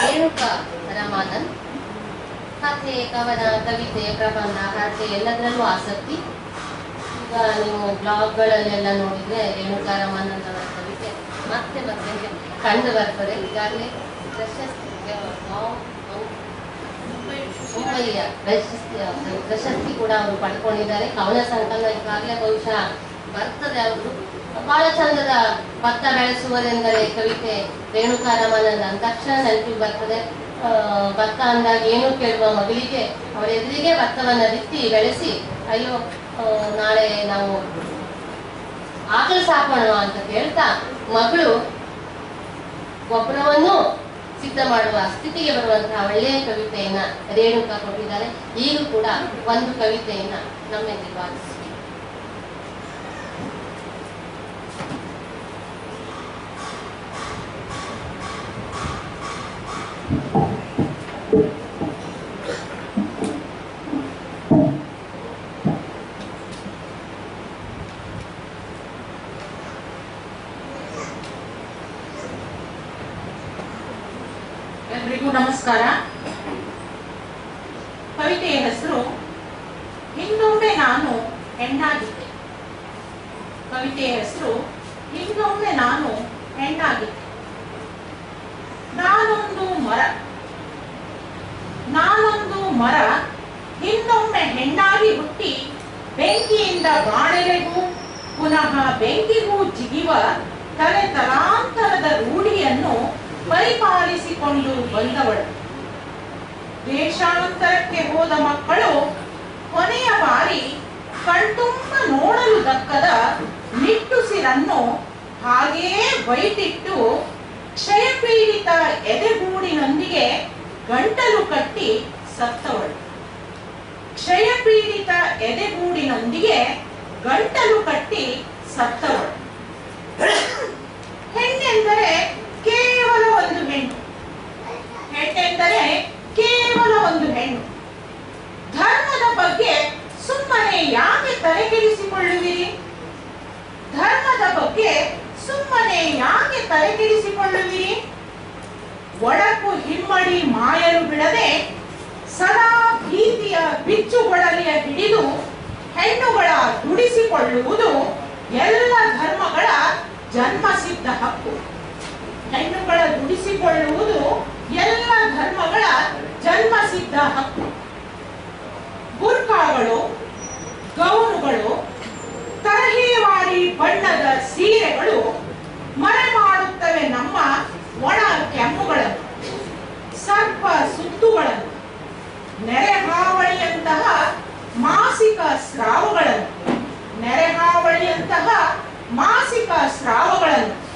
ರೇಣುಕಾ ರಮಾನಂದ್ ಕಥೆ, ಕವನ, ಕವಿತೆ, ಪ್ರಬಂಧ ಹಾಗೆ ಎಲ್ಲದರಲ್ಲೂ ಆಸಕ್ತಿ. ಈಗ ನೀವು ಬ್ಲಾಗ್ಗಳಲ್ಲೆಲ್ಲ ನೋಡಿದ್ರೆ ರೇಣುಕಾ ರಮಾನಂದ್ ಅವರ ಕವಿತೆ ಮತ್ತೆ ಮತ್ತೆ ಕಂಡು ಬರ್ತದೆ. ಈಗಾಗಲೇ ಪ್ರಶಸ್ತಿ ಮುಂಬೈಯ ಪ್ರಶಸ್ತಿ ಪ್ರಶಸ್ತಿ ಕೂಡ ಅವರು ಪಡ್ಕೊಂಡಿದ್ದಾರೆ. ಕವನ ಸಂಕಲನ ಈಗಾಗಲೇ ಬಹುಶಃ ಬರ್ತದೆ ಅವರು. ಬಹಳ ಚಂದದ ಭತ್ತ ಬೆಳೆಸುವುದೆಂದರೆ ಕವಿತೆ ರೇಣುಕಾ ರಮಾನಂದ ಅಂದ ತಕ್ಷಣ ನೆನಪಿ ಬರ್ತದೆ. ಭತ್ತ ಅಂದಾಗ ಏನು ಕೇಳುವ ಮಗಳಿಗೆ ಅವರ ಎದುರಿಗೆ ಭತ್ತವನ್ನು ಬಿತ್ತಿ ಬೆಳೆಸಿ, ಅಯ್ಯೋ ನಾಳೆ ನಾವು ಆಕಳು ಸಾಕೋಣ ಅಂತ ಕೇಳ್ತಾ ಮಗಳು ಗೊಬ್ಬರವನ್ನು ಸಿದ್ಧ ಮಾಡುವ ಸ್ಥಿತಿಗೆ ಬರುವಂತಹ ಒಳ್ಳೆಯ ಕವಿತೆಯನ್ನ ರೇಣುಕಾ ಕೊಟ್ಟಿದ್ದಾರೆ. ಈಗಲೂ ಕೂಡ ಒಂದು ಕವಿತೆಯನ್ನ ನಮ್ಮೆಂದಿಗೆ ವಾಚಿಸಿ ಎಲ್ರಿಗೂ ನಮಸ್ಕಾರ. ಕವಿತೆಯ ಹೆಸರು, ಇನ್ನೊಮ್ಮೆ ನಾನು ಹೆಣ್ಣಾಗಿದ್ದೆ. ಕವಿತೆಯ ಹೆಸರು, ಇನ್ನೊಮ್ಮೆ ನಾನು ಹೆಣ್ಣಾಗಿದ್ದೆ. ನಾನೊಂದು ಮರ ನಾನೊಂದು ಮರ ಹಿಂದೊಮ್ಮೆ ಹೆಣ್ಣಾಗಿ ಹುಟ್ಟಿ ಬೆಂಕಿಯಿಂದ ಬಾಣಲೆಗೂ ಪುನಃ ಬೆಂಕಿಗೂ ಜಿಗಿವ ತಲೆ ರೂಢಿಯನ್ನು ಪರಿಪಾಲಿಸಿಕೊಂಡು ಬಂದವಳು. ದೇಶಾಂತರಕ್ಕೆ ಹೋದ ಮಕ್ಕಳು ಕೊನೆಯ ಬಾರಿ ಕಣ್ತುಂಬ ನೋಡಲು ದಕ್ಕದ ನಿಟ್ಟುಸಿರನ್ನು ಹಾಗೆಯೇ ಬೈಟಿಟ್ಟು ಕ್ಷಯಪೀಡಿತ ಎದೆಗೂಡಿನೊಂದಿಗೆ ಗಂಟಲು ಕಟ್ಟಿ ಸತ್ತವಳು. ಕ್ಷಯಪೀಡಿತ ಎದೆಗೂಡಿನೊಂದಿಗೆ ಗಂಟಲು ಕಟ್ಟಿ ಸತ್ತವಳು ಹೆಣ್ಣೆಂದರೆ ಕೇವಲ ಒಂದು ಹೆಣ್ಣು ಹೆಣ್ಣೆಂದರೆ ಕೇವಲ ಒಂದು ಹೆಣ್ಣು ಧರ್ಮದ ಬಗ್ಗೆ ಸುಮ್ಮನೆ ಯಾಕೆ ತಲೆಕೆಡಿಸಿಕೊಳ್ಳುವಿರಿ? ಧರ್ಮದ ಬಗ್ಗೆ ಸುಮ್ಮನೆ ಯಾಕೆ ತಲೆಕೆಡಿಸಿಕೊಳ್ಳುವಿರಿ? ಒಡಕು ಹಿಮ್ಮಡಿ ಮಾಯಲು ಬಿಡದೆ ಸದಾ ಭೀತಿಯ ಬಿಚ್ಚುಗೊಡಲಿಯ ಹಿಡಿದು ಹೆಣ್ಣುಗಳ ದುಡಿಸಿಕೊಳ್ಳುವುದು ಎಲ್ಲ ಧರ್ಮಗಳ ಜನ್ಮಸಿದ್ಧ ಹಕ್ಕು. ಹೆಣ್ಣುಗಳ ದುಡಿಸಿಕೊಳ್ಳುವುದು ಎಲ್ಲ ಧರ್ಮಗಳ ಜನ್ಮಸಿದ್ಧ ಹಕ್ಕು ಬುರ್ಕಾಗಳು ಗೌನುಗಳು ತರಹೇವಾರಿ ಬಣ್ಣದ ಮರೆ ಮಾಡುತ್ತವೆ ನಮ್ಮ ಒಣ ಕೆಮ್ಮುಗಳನ್ನು ಸರ್ಪ ಸುತ್ತುಗಳನ್ನು ನೆರೆಹಾವಳಿಯಂತಹ ಮಾಸಿಕ ಸ್ರಾವಗಳನ್ನು ನೆರೆಹಾವಳಿಯಂತಹ ಮಾಸಿಕ ಸ್ರಾವಗಳನ್ನು.